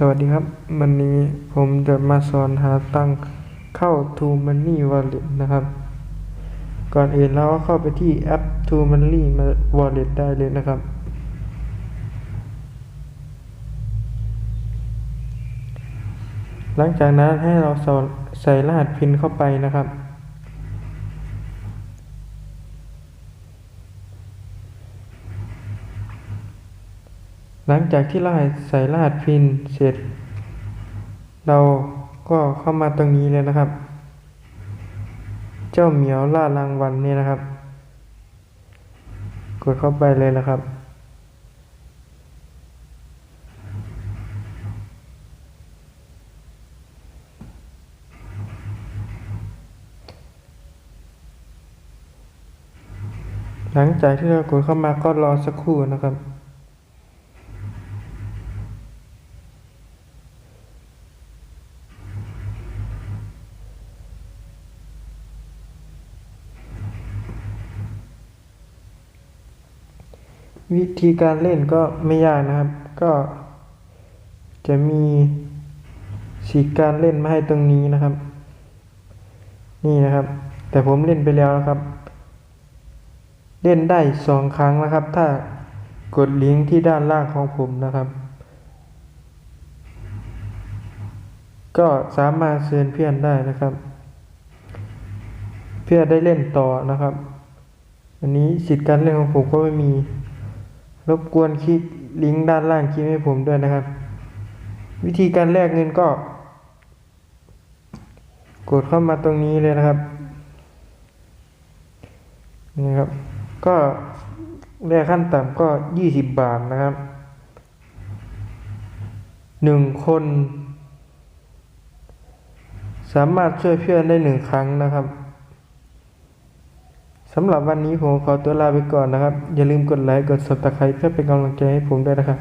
สวัสดีครับ วันนี้ผมจะมาสอนหาตังเข้า t o Money Wallet นะครับ ก่อนอื่นเราก็เข้าไปที่แอป t o Money Wallet ได้เลยนะครับ หลังจากนั้นให้เราใส่รหัสพินเข้าไปนะครับ หลังจากที่รหัสใส่รหัสพินเสร็จ เราก็เข้ามาตรงนี้เลยนะครับ เจ้าเหมียวล่ารางวัลเนี่ยนะครับ กดเข้าไปเลยนะครับหลังจากที่เรากดเข้ามาก็รอสักครู่นะครับ วิธีการเล่นก็ไม่ยากนะครับ ก็จะมีสีการเล่นมาให้ตรงนี้นะครับ นี่นะครับ แต่ผมเล่นไปแล้วนะครับ เล่นได้สองครั้งนะครับ ถ้ากดลิงก์ที่ด้านล่างของผมนะครับ ก็สามารถเชิญเพื่อนได้นะครับ เพื่อได้เล่นต่อนะครับ อันนี้สิทธิ์การเล่นของผมก็ไม่มี รบกวนคลิกลิงก์ด้านล่างคลิปให้ผมด้วยนะครับ วิธีการแลกเงินก็ กดเข้ามาตรงนี้เลยนะครับนี่ครับ ก็แลกขั้นต่ำก็ยี่สิบบาทนะครับหนึ่งคน สามารถช่วยเพื่อนได้หนึ่งครั้งนะครับ สำหรับวันนี้ผมขอตัวลาไปก่อนนะครับ อย่าลืมกดไลค์ กด subscribe เพื่อเป็นกำลังใจให้ผมด้วยนะครับ